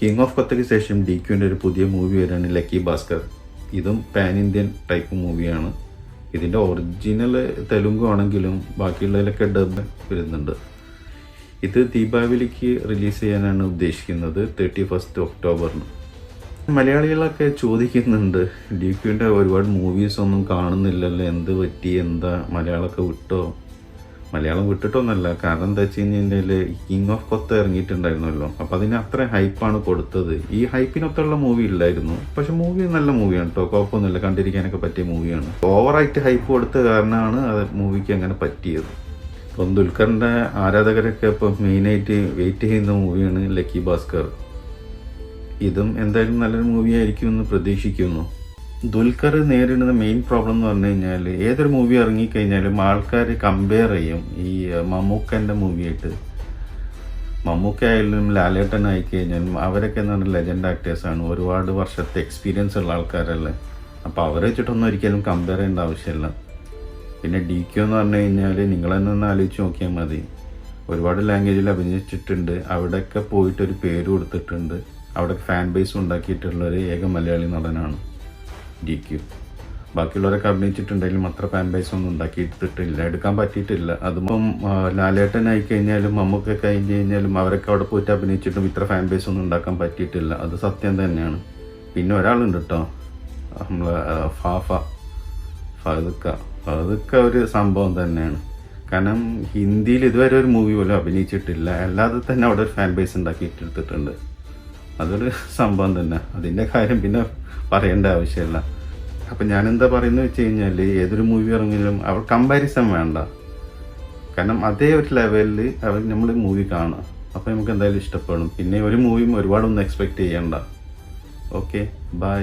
King of കൊത്തയ്ക്ക് ശേഷം D ക്യുവിന്റെ ഒരു പുതിയ മൂവി വരാണ് ലക്കി ഭാസ്കർ ഇതും പാൻ ഇന്ത്യൻ ടൈപ്പ് മൂവിയാണ് ഇതിന്റെ ഒറിജിനൽ തെലുങ്ക് ആണെങ്കിലും ബാക്കിയുള്ളതിലൊക്കെ ഡബ് വരുന്നുണ്ട്. ഇത് ദീപാവലിക്ക് റിലീസ് ചെയ്യാനാണ് ഉദ്ദേശിക്കുന്നത്. തേർട്ടി ഫസ്റ്റ് ഒക്ടോബറിന് മലയാളികളൊക്കെ ചോദിക്കുന്നുണ്ട് ഡി ക്യുവിന്റെ ഒരുപാട് മൂവീസ് ഒന്നും കാണുന്നില്ലല്ലോ എന്ത് പറ്റി എന്താ മലയാളമൊക്കെ വിട്ടോ? മലയാളം വിട്ടിട്ടൊന്നുമല്ല. കാരണം എന്താ വെച്ച് കഴിഞ്ഞാൽ കിങ് ഓഫ് കൊത്ത് ഇറങ്ങിയിട്ടുണ്ടായിരുന്നല്ലോ. അപ്പോൾ അതിന് അത്ര ഹൈപ്പാണ് കൊടുത്തത്. ഈ ഹൈപ്പിനൊത്തുള്ള മൂവി ഇല്ലായിരുന്നു. പക്ഷെ മൂവി നല്ല മൂവിയാണ് കേട്ടോ കുഴപ്പമൊന്നുമില്ല. കണ്ടിരിക്കാനൊക്കെ പറ്റിയ മൂവിയാണ് ഓവറായിട്ട് ഹൈപ്പ് കൊടുത്ത കാരണമാണ് അത് മൂവിക്ക് അങ്ങനെ പറ്റിയത്. അപ്പം ദുൽഖറിന്റെ ആരാധകരൊക്കെ ഇപ്പം മെയിനായിട്ട് വെയിറ്റ് ചെയ്യുന്ന മൂവിയാണ് ലക്കി ഭാസ്കർ. ഇതും എന്തായാലും നല്ലൊരു മൂവി ആയിരിക്കും എന്ന് പ്രതീക്ഷിക്കുന്നു. ദുൽഖർ നേരിടുന്ന മെയിൻ പ്രോബ്ലം എന്ന് പറഞ്ഞു കഴിഞ്ഞാൽ ഏതൊരു മൂവി ഇറങ്ങിക്കഴിഞ്ഞാലും ആൾക്കാർ കമ്പയർ ചെയ്യും ഈ മമ്മൂക്കന്റെ മൂവിയായിട്ട് മമ്മൂക്ക ആയാലും ലാലേട്ടൻ ആയി കഴിഞ്ഞാലും അവരൊക്കെ എന്ന് പറഞ്ഞാൽ ലെജൻഡ് ആക്ടേഴ്സാണ് ഒരുപാട് വർഷത്തെ എക്സ്പീരിയൻസ് ഉള്ള ആൾക്കാരല്ലേ. അപ്പോൾ അവരെ വെച്ചിട്ടൊന്നും ഒരിക്കലും കമ്പയർ ചെയ്യേണ്ട ആവശ്യമില്ല. പിന്നെ ഡി ക്യു എന്ന് പറഞ്ഞു കഴിഞ്ഞാൽ നിങ്ങൾ തന്നെ ഒന്ന് ആലോചിച്ച് നോക്കിയാൽ മതി. ഒരുപാട് ലാംഗ്വേജിൽ അഭിനയിച്ചിട്ടുണ്ട്. അവിടെയൊക്കെ പോയിട്ട് ഒരു പേര് കൊടുത്തിട്ടുണ്ട്. അവിടെ ഫാൻ ബേസ് ഉണ്ടാക്കിയിട്ടുള്ള ഒരു ഏക മലയാളി നടനാണ്. ഡി ക്യൂ ബാക്കിയുള്ളവരൊക്കെ അഭിനയിച്ചിട്ടുണ്ടെങ്കിലും അത്ര ഫാൻ ബേസ് ഒന്നും ഉണ്ടാക്കിയിട്ടില്ല എടുക്കാൻ പറ്റിയിട്ടില്ല. അതിപ്പം ലാലേട്ടനായി കഴിഞ്ഞാലും മമ്മൂക്കെ കഴിഞ്ഞ് കഴിഞ്ഞാലും അവരൊക്കെ അവിടെ പോയിട്ട് അഭിനയിച്ചിട്ടും ഇത്ര ഫാൻ ബേസ് ഒന്നും ഉണ്ടാക്കാൻ പറ്റിയിട്ടില്ല. അത് സത്യം തന്നെയാണ്. പിന്നെ ഒരാളുണ്ട് കേട്ടോ നമ്മളെ ഫാഫ. ഫതുക്ക ഫതുക്ക ഒരു സംഭവം തന്നെയാണ്. കാരണം ഹിന്ദിയിൽ ഇതുവരെ ഒരു മൂവി പോലും അഭിനയിച്ചിട്ടില്ല. അല്ലാതെ തന്നെ അവിടെ ഒരു ഫാൻ ബേസ് ഉണ്ടാക്കിയിട്ടെടുത്തിട്ടുണ്ട് അതൊരു സംഭവം തന്നെ. അതിന്റെ കാര്യം പിന്നെ പറയേണ്ട ആവശ്യമില്ല. അപ്പം ഞാനെന്താ പറയുന്നത് വെച്ച് കഴിഞ്ഞാൽ ഏതൊരു മൂവി ഇറങ്ങിയാലും അവർ കമ്പാരിസൺ വേണ്ട. കാരണം അതേ ഒരു ലെവലിൽ അവർ നമ്മൾ മൂവി കാണുക. അപ്പോൾ നമുക്ക് എന്തായാലും ഇഷ്ടപ്പെടും പിന്നെ ഒരു മൂവിയും ഒരുപാടൊന്നും എക്സ്പെക്റ്റ് ചെയ്യണ്ട. Okay bye